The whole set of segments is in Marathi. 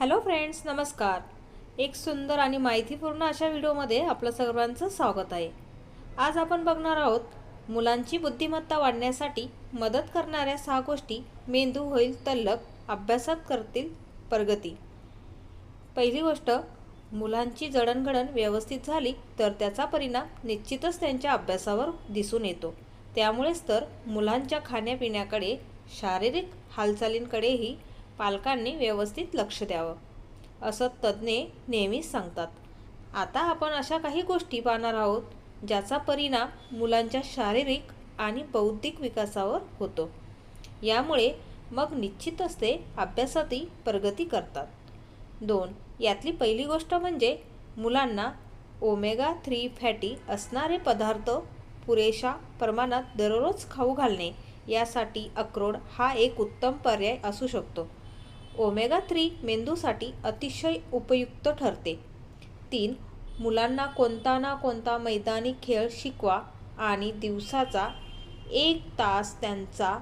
हॅलो फ्रेंड्स नमस्कार. एक सुंदर आणि माहितीपूर्ण अशा व्हिडिओमध्ये आपलं सर्वांचं स्वागत आहे. आज आपण बघणार आहोत मुलांची बुद्धिमत्ता वाढण्यासाठी मदत करणाऱ्या सहा गोष्टी मेंदू होईल तल्लक अभ्यासात करतील प्रगती. पहिली गोष्ट मुलांची जडणघडण व्यवस्थित झाली तर त्याचा परिणाम निश्चितच त्यांच्या अभ्यासावर दिसून येतो. त्यामुळेच तर मुलांच्या खाण्यापिण्याकडे शारीरिक हालचालींकडेही पालकांनी व्यवस्थित लक्ष द्यावं असं तज्ज्ञ नेहमीच सांगतात. आता आपण अशा काही गोष्टी पाहणार आहोत ज्याचा परिणाम मुलांच्या शारीरिक आणि बौद्धिक विकासावर होतो. यामुळे मग निश्चित असते अभ्यासातही प्रगती करतात. दोन यातली पहिली गोष्ट म्हणजे मुलांना ओमेगा थ्री फॅटी असणारे पदार्थ पुरेशा प्रमाणात दररोज खाऊ घालणे यासाठी अक्रोड हा एक उत्तम पर्याय असू शकतो. ओमेगा थ्री मेंदूसाठी अतिशय उपयुक्त ठरते. तीन मुलांना कोणता ना कोणता मैदानी खेळ शिकवा आणि दिवसाचा एक तास त्यांचा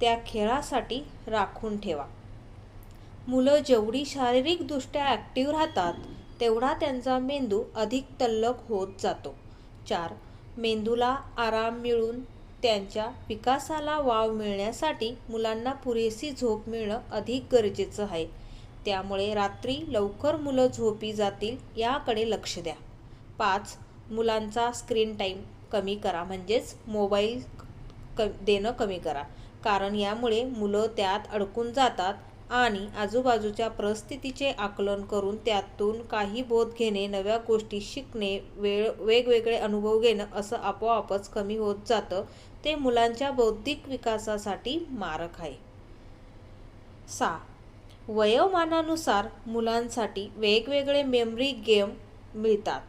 त्या खेळासाठी राखून ठेवा. मुलं जेवढी शारीरिकदृष्ट्या ॲक्टिव्ह राहतात तेवढा त्यांचा मेंदू अधिक तल्लक होत जातो. चार मेंदूला आराम मिळून त्यांच्या विकासाला वाव मिळण्यासाठी मुलांना पुरेशी झोप मिळणं अधिक गरजेचं आहे. त्यामुळे रात्री लवकर मुलं झोपी जातील याकडे लक्ष द्या. पाच मुलांचा स्क्रीन टाईम कमी करा म्हणजेच मोबाईल क देणं कमी करा. कारण यामुळे मुलं त्यात अडकून जातात आणि आजूबाजूच्या परिस्थितीचे आकलन करून त्यातून काही बोध घेणे नव्या गोष्टी शिकणे वेळ वेगवेगळे अनुभव घेणं असं आपोआपच कमी होत जातं. ते मुलांच्या बौद्धिक विकासासाठी मारक आहे. सा. वयोमानानुसार मुलांसाठी वेगवेगळे मेमरी गेम मिळतात.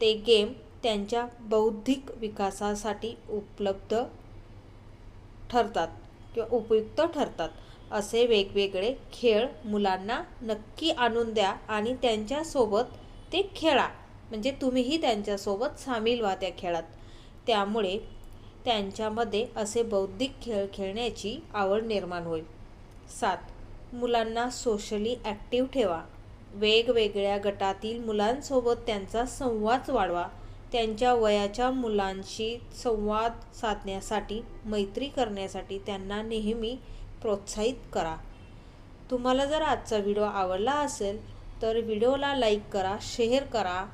ते गेम त्यांच्या बौद्धिक विकासासाठी उपलब्ध ठरतात किंवा उपयुक्त ठरतात. असे वेगवेगळे खेळ मुलांना नक्की आणून द्या आणि त्यांच्यासोबत ते खेळा. म्हणजे तुम्हीही त्यांच्यासोबत सामील व्हा त्या खेळात. त्यामुळे त्यांच्यामध्ये असे बौद्धिक खेळ खेळण्याची आवड निर्माण होईल. सात. मुलांना सोशली ॲक्टिव्ह ठेवा. वेगवेगळ्या गटातील मुलांसोबत त्यांचा संवाद वाढवा. त्यांच्या वयाच्या मुलांशी संवाद साधण्यासाठी मैत्री करण्यासाठी त्यांना नेहमी प्रोत्साहित करा. तुम्हाला जर आजचा व्हिडिओ आवडला असेल तर व्हिडिओला लाईक करा शेअर करा.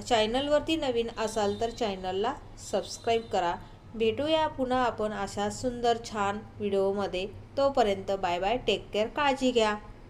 चॅनलवरती नवीन असाल तर चॅनलला सबस्क्राईब करा. भेटूया पुन्हा आपण अशा सुंदर छान व्हिडिओमध्ये. तोपर्यंत बाय बाय टेक केअर काळजी घ्या.